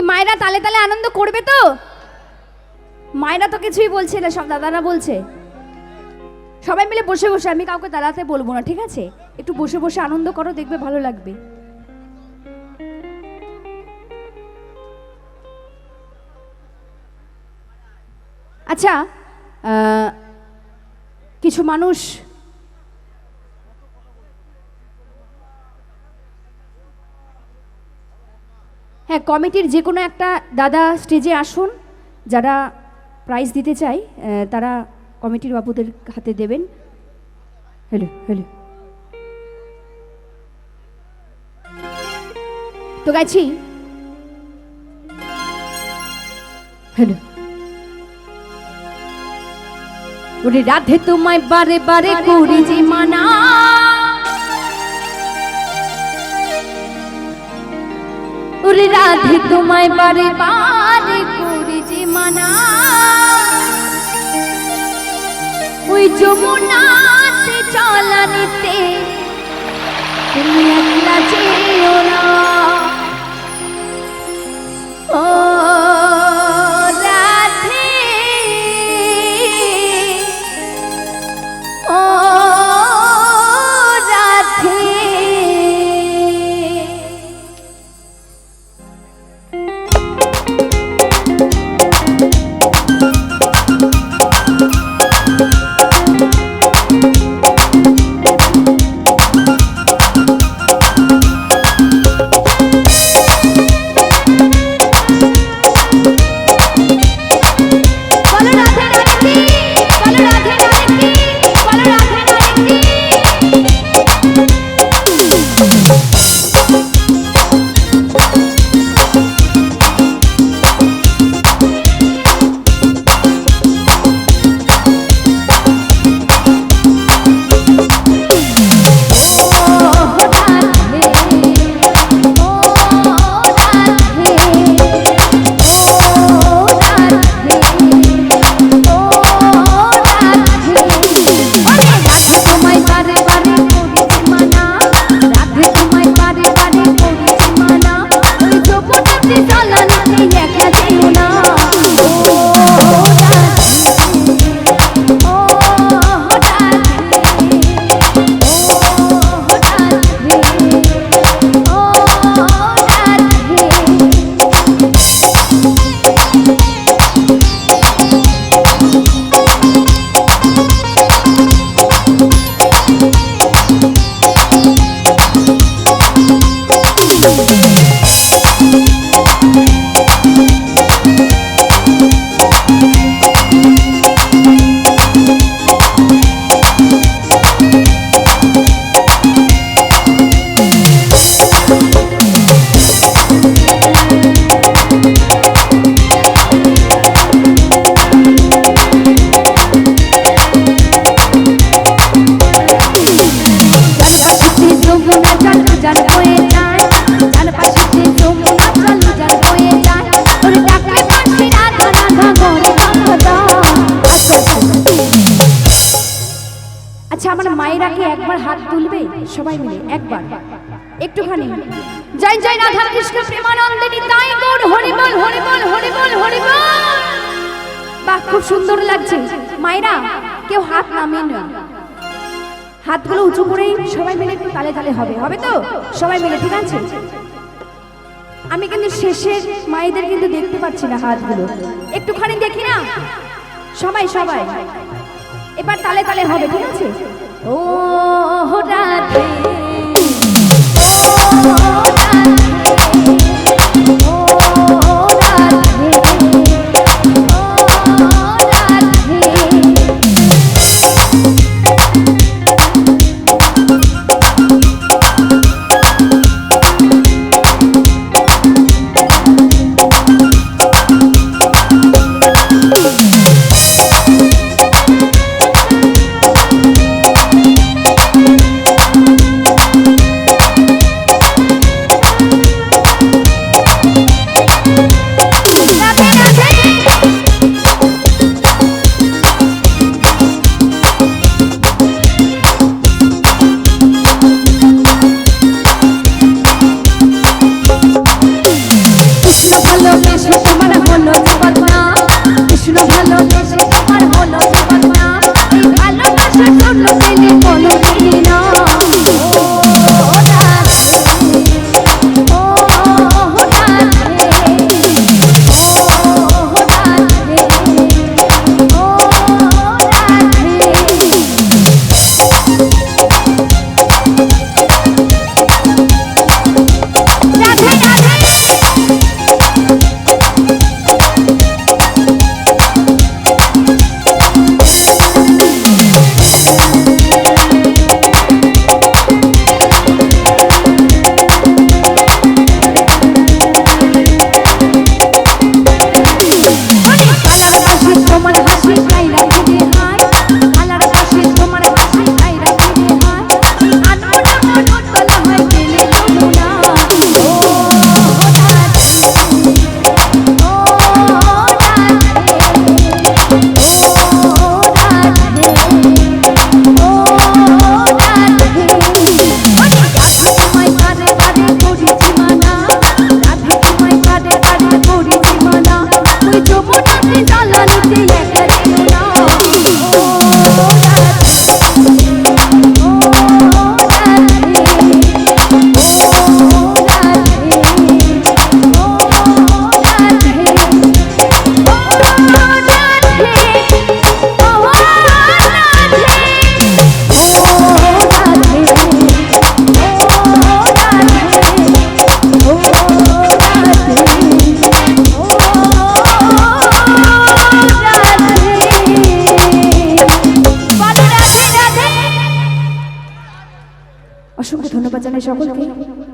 কি মায়েরা তালে তালে আনন্দ করবে তো? মায়েরা তো কিছুই বলছে না, সব দাদারা বলছে। সবাই মিলে বসে বসে, আমি কাউকে দাঁড়াতে বলব না, ঠিক আছে? একটু বসে বসে আনন্দ করো, দেখবে ভালো লাগবে। আচ্ছা কিছু মানুষ হ্যাঁ কমিটির যে কোনো একটা দাদা স্টেজে আসুন যারা প্রাইজ দিতে চাই তারা কমিটির বাবুদের হাতে দেবেন। Hello hello. তো গেছি হ্যালো। ওরে রাধে তোমায় বারে বারে করি যে মানা। ওরে রাধে তোমায় বারে বারে করেছি মানা। ওই যমুনাতে চলানিতে তুমি হাত তুলবে? সবাই মিলে একবার। একটুখানি। জয় জয় রাধা কৃষ্ণ প্রেমানন্দিনী, তাই গৌর হরি বল হরি বল বাহ, খুব সুন্দর লাগছে। মায়েরা, কেউ হাত নামিয়ে না হাতগুলো উঁচু করেই সবাই মিলে একটু তালে তালে হবে। হবে তো? সবাই মিলে, ঠিক আছে? আমি কিন্তু শেষের মায়েদের কিন্তু দেখতে পাচ্ছি না হাতগুলো। একটুখানি দেখি না? সবাই সবাই। এবার তালে তালে হবে, ঠিক আছে? ও রাধে। কৃষ্ণ ভালোবেসে তোমার হলো না কৃষ্ণ ভালোবেসে তোমার হলো ধন্যবাদ সকলকে